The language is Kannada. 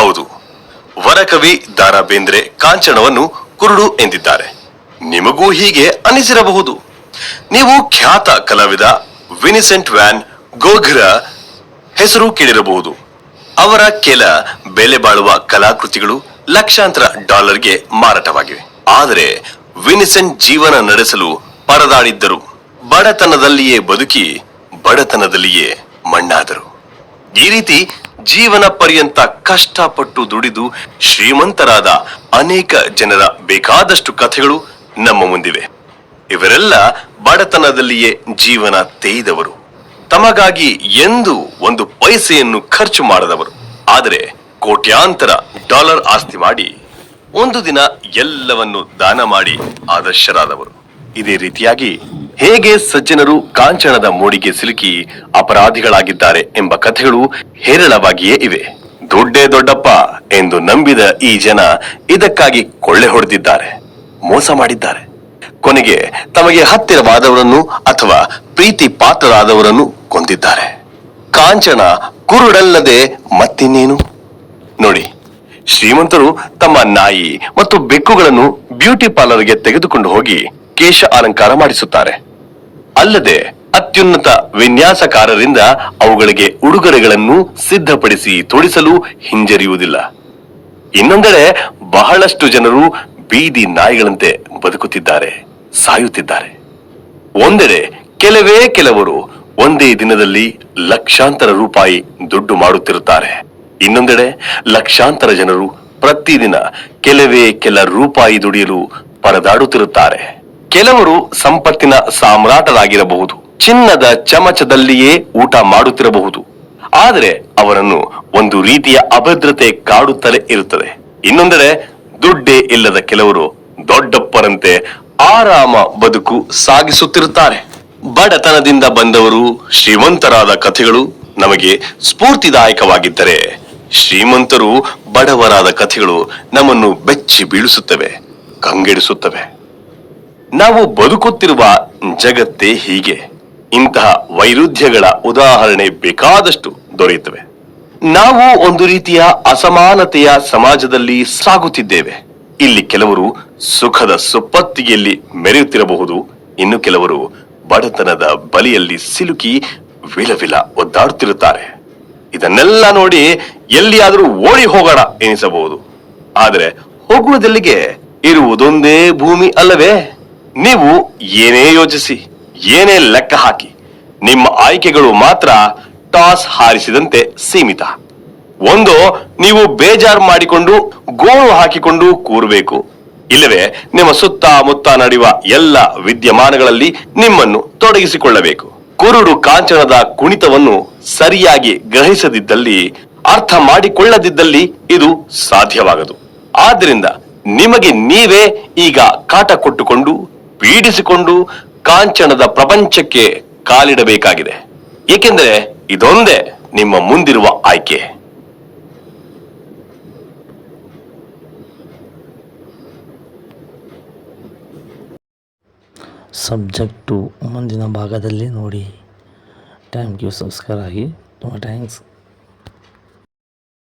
ಹೌದು. ವರಕವಿ ದಾರಾ ಬೇಂದ್ರೆ ಕಾಂಚನವನ್ನು ಕುರುಡು ಎಂದಿದ್ದಾರೆ. ನಿಮಗೂ ಹೀಗೆ ಅನಿಸಿರಬಹುದು. ನೀವು ಖ್ಯಾತ ಕಲಾವಿದ ವಿನಿಸೆಂಟ್ ವ್ಯಾನ್ ಗೋಘ್ರ ಹೆಸರು ಕೇಳಿರಬಹುದು. ಅವರ ಕೆಲ ಬೆಲೆ ಬಾಳುವ ಕಲಾಕೃತಿಗಳು ಲಕ್ಷಾಂತರ ಡಾಲರ್ಗೆ ಮಾರಾಟವಾಗಿವೆ. ಆದರೆ ವಿನಿಸೆಂಟ್ ಜೀವನ ನಡೆಸಲು ಪರದಾಡಿದ್ದರು. ಬಡತನದಲ್ಲಿಯೇ ಬದುಕಿ ಬಡತನದಲ್ಲಿಯೇ ಮಣ್ಣಾದರು. ಈ ರೀತಿ ಜೀವನ ಪರ್ಯಂತ ಕಷ್ಟಪಟ್ಟು ದುಡಿದು ಶ್ರೀಮಂತರಾದ ಅನೇಕ ಜನರ ಬೇಕಾದಷ್ಟು ಕಥೆಗಳು ನಮ್ಮ ಮುಂದಿವೆ. ಇವರೆಲ್ಲ ಬಡತನದಲ್ಲಿಯೇ ಜೀವನ ತೇಯ್ದವರು ತಮಗಾಗಿ ಎಂದು ಒಂದು ಪೈಸೆಯನ್ನು ಖರ್ಚು ಮಾಡದವರು. ಆದರೆ ಕೋಟ್ಯಾಂತರ ಡಾಲರ್ ಆಸ್ತಿ ಮಾಡಿ ಒಂದು ದಿನ ಎಲ್ಲವನ್ನು ದಾನ ಮಾಡಿ ಆದರ್ಶರಾದವರು. ಇದೇ ರೀತಿಯಾಗಿ ಹೇಗೆ ಸಜ್ಜನರು ಕಾಂಚನದ ಮೋಡಿಗೆ ಸಿಲುಕಿ ಅಪರಾಧಿಗಳಾಗಿದ್ದಾರೆ ಎಂಬ ಕಥೆಗಳು ಹೇರಳವಾಗಿಯೇ ಇವೆ. ದೊಡ್ಡೇ ದೊಡ್ಡಪ್ಪ ಎಂದು ನಂಬಿದ ಈ ಜನ ಇದಕ್ಕಾಗಿ ಕೊಳ್ಳೆ ಹೊಡೆದಿದ್ದಾರೆ, ಮೋಸ ಮಾಡಿದ್ದಾರೆ. ಕೊನೆಗೆ ತಮಗೆ ಹತ್ತಿರವಾದವರನ್ನು ಅಥವಾ ಪ್ರೀತಿ ಪಾತ್ರರಾದವರನ್ನು ಕೊಂದಿದ್ದಾರೆ. ಕಾಂಚನ ಕುರುಡಲ್ಲದೆ ಮತ್ತಿನ್ನೇನು? ನೋಡಿ, ಶ್ರೀಮಂತರು ತಮ್ಮ ನಾಯಿ ಮತ್ತು ಬೆಕ್ಕುಗಳನ್ನು ಬ್ಯೂಟಿ ಪಾರ್ಲರ್ಗೆ ತೆಗೆದುಕೊಂಡು ಹೋಗಿ ಕೇಶ ಅಲಂಕಾರ ಮಾಡಿಸುತ್ತಾರೆ. ಅಲ್ಲದೆ ಅತ್ಯುನ್ನತ ವಿನ್ಯಾಸಕಾರರಿಂದ ಅವುಗಳಿಗೆ ಉಡುಗೊರೆಗಳನ್ನು ಸಿದ್ಧಪಡಿಸಿ ತೊಡಿಸಲು ಹಿಂಜರಿಯುವುದಿಲ್ಲ. ಇನ್ನೊಂದೆಡೆ ಬಹಳಷ್ಟು ಜನರು ಬೀದಿ ನಾಯಿಗಳಂತೆ ಬದುಕುತ್ತಿದ್ದಾರೆ, ಸಾಯುತ್ತಿದ್ದಾರೆ. ಒಂದೆಡೆ ಕೆಲವೇ ಕೆಲವರು ಒಂದೇ ದಿನದಲ್ಲಿ ಲಕ್ಷಾಂತರ ರೂಪಾಯಿ ದುಡ್ಡು ಮಾಡುತ್ತಿರುತ್ತಾರೆ. ಇನ್ನೊಂದೆಡೆ ಲಕ್ಷಾಂತರ ಜನರು ಪ್ರತಿದಿನ ಕೆಲವೇ ಕೆಲ ರೂಪಾಯಿ ದುಡಿಯಲು ಪರದಾಡುತ್ತಿರುತ್ತಾರೆ. ಕೆಲವರು ಸಂಪತ್ತಿನ ಸಾಮ್ರಾಟರಾಗಿರಬಹುದು. ಚಿನ್ನದ ಚಮಚದಲ್ಲಿಯೇ ಊಟ ಮಾಡುತ್ತಿರಬಹುದು. ಆದರೆ ಅವರನ್ನು ಒಂದು ರೀತಿಯ ಅಭದ್ರತೆ ಕಾಡುತ್ತಲೇ ಇರುತ್ತದೆ. ಇನ್ನೊಂದೆಡೆ, ದುಡ್ಡೇ ಇಲ್ಲದ ಕೆಲವರು ದೊಡ್ಡಪ್ಪರಂತೆ ಆರಾಮ ಬದುಕು ಸಾಗಿಸುತ್ತಿರುತ್ತಾರೆ. ಬಡತನದಿಂದ ಬಂದವರು ಶ್ರೀಮಂತರಾದ ಕಥೆಗಳು ನಮಗೆ ಸ್ಫೂರ್ತಿದಾಯಕವಾಗಿದ್ದರೆ, ಶ್ರೀಮಂತರು ಬಡವರಾದ ಕಥೆಗಳು ನಮ್ಮನ್ನು ಬೆಚ್ಚಿ ಬೀಳಿಸುತ್ತವೆ, ಕಂಗೆಡಿಸುತ್ತವೆ. ನಾವು ಬದುಕುತ್ತಿರುವ ಜಗತ್ತೇ ಹೀಗೆ. ಇಂತಹ ವೈರುಧ್ಯಗಳ ಉದಾಹರಣೆ ಬೇಕಾದಷ್ಟು ದೊರೆಯುತ್ತವೆ. ನಾವು ಒಂದು ರೀತಿಯ ಅಸಮಾನತೆಯ ಸಮಾಜದಲ್ಲಿ ಸಾಗುತ್ತಿದ್ದೇವೆ. ಇಲ್ಲಿ ಕೆಲವರು ಸುಖದ ಸುಪ್ಪತ್ತಿಗೆಯಲ್ಲಿ ಮೆರೆಯುತ್ತಿರಬಹುದು, ಇನ್ನು ಕೆಲವರು ಬಡತನದ ಬಲಿಯಲ್ಲಿ ಸಿಲುಕಿ ವಿಲವಿಲ ಒದ್ದಾಡುತ್ತಿರುತ್ತಾರೆ. ಇದನ್ನೆಲ್ಲ ನೋಡಿ ಎಲ್ಲಿಯಾದರೂ ಓಡಿ ಹೋಗೋಣ ಎನಿಸಬಹುದು. ಆದರೆ ಹೋಗುವುದೆಲ್ಲಿಗೆ? ಇರುವುದೊಂದೇ ಭೂಮಿ ಅಲ್ಲವೇ? ನೀವು ಏನೇ ಯೋಚಿಸಿ, ಏನೇ ಲೆಕ್ಕ ಹಾಕಿ, ನಿಮ್ಮ ಆಯ್ಕೆಗಳು ಮಾತ್ರ ಟಾಸ್ ಹಾರಿಸಿದಂತೆ ಸೀಮಿತ. ಒಂದು, ನೀವು ಬೇಜಾರು ಮಾಡಿಕೊಂಡು, ಗೋಳು ಹಾಕಿಕೊಂಡು ಕೂರಬೇಕು. ಇಲ್ಲವೇ, ನಿಮ್ಮ ಸುತ್ತಮುತ್ತ ನಡೆಯುವ ಎಲ್ಲ ವಿದ್ಯಮಾನಗಳಲ್ಲಿ ನಿಮ್ಮನ್ನು ತೊಡಗಿಸಿಕೊಳ್ಳಬೇಕು. ಕುರುಡು ಕಾಂಚನದ ಕುಣಿತವನ್ನು ಸರಿಯಾಗಿ ಗ್ರಹಿಸದಿದ್ದಲ್ಲಿ, ಅರ್ಥ ಮಾಡಿಕೊಳ್ಳದಿದ್ದಲ್ಲಿ ಇದು ಸಾಧ್ಯವಾಗದು. ಆದ್ದರಿಂದ ನಿಮಗೆ ನೀವೇ ಈಗ ಕಾಟ ಕೊಟ್ಟುಕೊಂಡು ಪೀಡಿಸಿಕೊಂಡು ಕಾಂಚನದ ಪ್ರಪಂಚಕ್ಕೆ ಕಾಲಿಡಬೇಕಾಗಿದೆ. ಏಕೆಂದರೆ ಇದೊಂದೇ ನಿಮ್ಮ ಮುಂದಿರುವ ಆಯ್ಕೆ. ಸಬ್ಜೆಕ್ಟು ಮುಂದಿನ ಭಾಗದಲ್ಲಿ ನೋಡಿ. ಥ್ಯಾಂಕ್ ಯು ಸಂಸ್ಕಾರ ಆಗಿ. ತುಂಬ ಥ್ಯಾಂಕ್ಸ್.